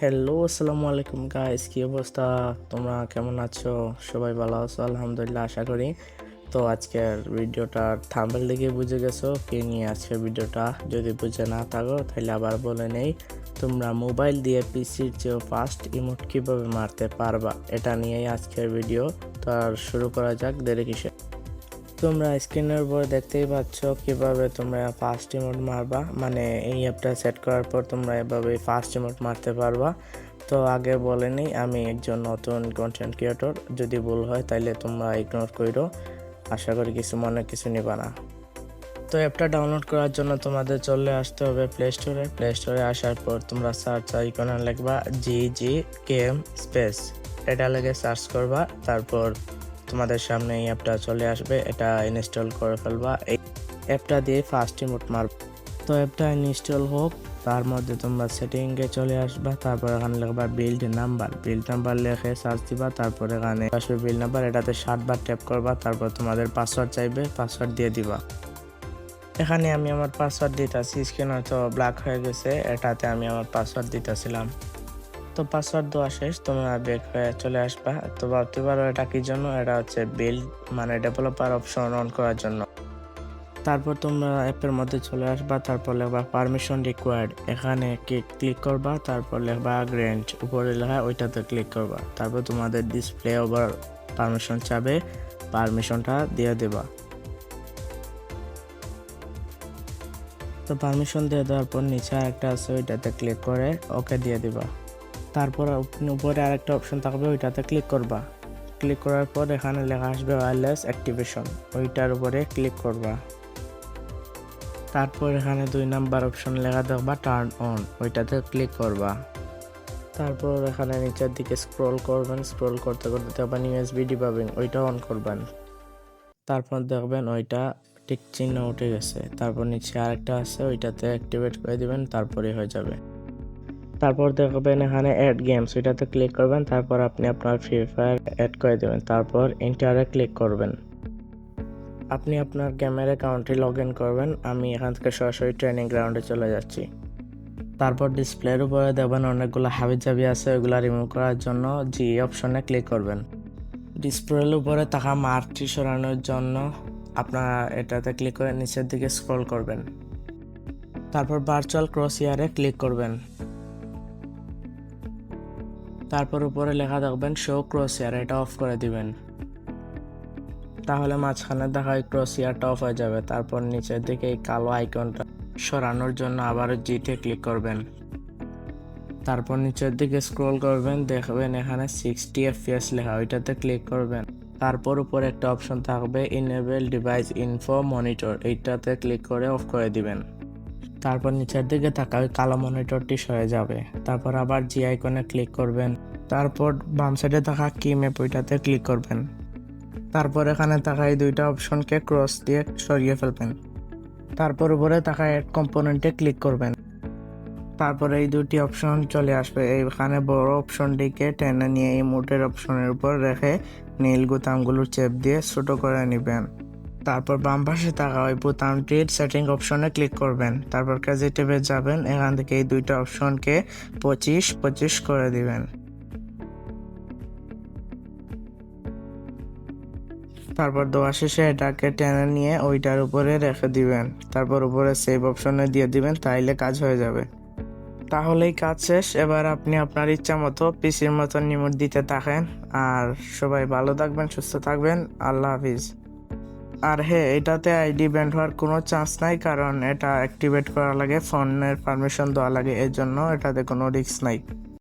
Hello, আসসালামু আলাইকুম guys কি অবস্থা? তোমরা কেমন আছো? সবাই ভালো আছো, আলহামদুলিল্লাহ, আশা করি। তো আজকের ভিডিওটার থাম্বেল দেখে বুঝে গেছো, কে নিয়ে আজকের ভিডিওটা? যদি বুঝে না থাকো, তাহলে আবার বলে নেই। তোমরা মোবাইল দিয়ে পিসির চেয়েও ফাস্ট ইমোট কীভাবে মারতে পারবা, এটা নিয়েই আজকের ভিডিও তো আর শুরু করা যাক, দেরি কিসে তোমরা স্ক্রিনের উপর দেখতেই পাচ্ছ কীভাবে তোমরা ফার্স্ট ইমোট মারবা। মানে এই অ্যাপটা সেট করার পর তোমরা এভাবে ফার্স্ট ইমোট মারতে পারবা। তো আগে বলে নিই, আমি একজন নতুন কন্টেন্ট ক্রিয়েটর যদি ভুল হয় তাহলে তোমরা ইগনোর করো আশা করি কিছু মনে কিছু নিবা না। তো অ্যাপটা ডাউনলোড করার জন্য তোমাদের চলে আসতে হবে প্লে স্টোরে প্লে স্টোরে আসার পর তোমরা সার্চ আইকনে লিখবা জি জি কেম স্পেস এটা লেগে সার্চ করবা। তারপর তোমাদের সামনে এই অ্যাপটা চলে আসবে। এটা ইনস্টল করে ফেলবা। এই অ্যাপটা দিয়ে ফার্স্ট ইমোট মারব। তো অ্যাপটা ইনস্টল হোক, তার মধ্যে তোমরা সেটিংয়ে চলে আসবা, তারপর এখানে লিখবা বিল্ড নাম্বার বিল্ড নাম্বার লিখে সার্চ দিবা, তারপর এখানে আসবে বিল্ড নাম্বার এটাতে ষাটবার ট্যাপ করবা, তারপর তোমাদের পাসওয়ার্ড চাইবে পাসওয়ার্ড দিয়ে দিবা। এখানে আমি আমার পাসওয়ার্ড দিতেছি স্ক্রিন হয়তো ব্ল্যাক হয়ে গেছে, এটাতে আমি আমার পাসওয়ার্ড দিতেছিলাম। তো পাসওয়ার্ড দেওয়া শেষ, তোমরা বেক হয়ে চলে আসবা। তো ভাবতে পারো এটা কি জন্য? এটা হচ্ছে বিল্ড মানে ডেভেলপার অপশন অন করার জন্য। তারপর তোমরা অ্যাপের মধ্যে চলে আসবা, তারপর লেখবা পারমিশন রিকোয়ার্ড এখানে ক্লিক করবা, তারপর লেখবা গ্র্যান্ট উপরে লেখা ওইটাতে ক্লিক করবা। তারপর তোমাদের ডিসপ্লে ওভার পারমিশন চাবে পারমিশনটা দিয়ে দেবা। তো পারমিশন দিয়ে দেওয়ার পর নিচে একটা আছে, ওইটাতে ক্লিক করে ওকে দিয়ে দিবা। তারপর উপ- উপরে আরেকটা অপশন থাকবে, ওইটাতে ক্লিক করবা। ক্লিক করার পর এখানে লেখা আসবে ওয়্যারলেস অ্যাক্টিভেশন ওইটার উপরে ক্লিক করবা। তারপর এখানে দুই নাম্বার অপশন লেখা দেখবা টার্ন অন ওইটাতে ক্লিক করবা। তারপর এখানে নিচের দিকে স্ক্রল করবেন স্ক্রল করতে করতে দেখবেন ইউএসবি ডিবাবিং ওইটা অন করবেন। তারপর দেখবেন ওইটা টিক চিহ্ন উঠে গেছে। তারপর নিচে আরেকটা আছে, ওইটাতে অ্যাক্টিভেট করে দিবেন তারপরে হয়ে যাবে। তারপর দেখবেন এখানে অ্যাড গেমস ওইটাতে ক্লিক করবেন, তারপর আপনি আপনার ফ্রি ফায়ার অ্যাড করে দেবেন, তারপর ইন্টারে ক্লিক করবেন। আপনি আপনার গেমের অ্যাকাউন্টে লগ ইন করবেন, আমি এখান থেকে সরাসরি ট্রেনিং গ্রাউন্ডে চলে যাচ্ছি। তারপর ডিসপ্লের উপরে দেখবেন অনেকগুলো হাবি জাবি আছে ওইগুলো রিমুভ করার জন্য জি অপশনে ক্লিক করবেন। ডিসপ্লের উপরে থাকা মার্কটি সরানোর জন্য আপনারা এটাতে ক্লিক করে নিচের দিকে স্ক্রল করবেন। তারপর ভার্চুয়াল ক্রস ইয়ারে ক্লিক করবেন। তারপর উপরে লেখা দেখবেন শো ক্রস ইয়ার এটা অফ করে দিবেন। তাহলে মাঝখানে দেখা ওই ক্রস ইয়ারটা অফ হয়ে যাবে, তারপর নিচের দিকে এই কালো আইকনটা সরানোর জন্য আবার জিতে ক্লিক করবেন। তারপর নিচের দিকে স্ক্রল করবেন, দেখবেন এখানে সিক্সটি এফপিএস লেখা, ওইটাতে ক্লিক করবেন। তারপর উপরে একটা অপশন থাকবে ইনেবল ডিভাইস ইনফো মনিটর এইটাতে ক্লিক করে অফ করে দিবেন। তারপর নিচের দিকে থাকা ওই কালো মনিটরটি সরে যাবে। তারপর আবার জি আইকনে ক্লিক করবেন। তারপর বাম সাইডে থাকা কি ম্যাপ ওইটাতে ক্লিক করবেন। তারপর এখানে থাকা এই দুইটা অপশনকে ক্রস দিয়ে সরিয়ে ফেলবেন। তারপর উপরে থাকা অ্যাড কম্পোনেন্টে ক্লিক করবেন। তারপর এই দুটি অপশন চলে আসবে। এইখানে বড় অপশনটিকে টেনে নিয়ে এই মোটের অপশনের উপর রেখে নীল বোতামগুলোর চেপ দিয়ে ছোটো করে নেবেন। তারপর বাম পাশে থাকা ওই বোতামটির সেটিং অপশনে ক্লিক করবেন। তারপর কাজে টেপে যাবেন, এখান থেকে এই দুইটা অপশনকে পঁচিশ পঁচিশ করে দিবেন। তারপর দোয়া শেষে এটাকে টেনে নিয়ে ওইটার উপরে রেখে দিবেন। তারপর উপরে সেভ অপশনে দিয়ে দিবেন, তাইলে কাজ হয়ে যাবে। তাহলেই কাজ শেষ। এবার আপনি আপনার ইচ্ছা মতো পিসির মতো নিমুট দিতে থাকেন। আর সবাই ভালো থাকবেন, সুস্থ থাকবেন। আল্লাহ হাফিজ। আর হ্যাঁ এটাতে আইডি ব্যান্ড হওয়ার কোনো চান্স নাই, কারণ এটা অ্যাক্টিভেট করা লাগে, ফোনের পারমিশন দেওয়া লাগে এর জন্য এটাতে কোনো রিস্ক নাই।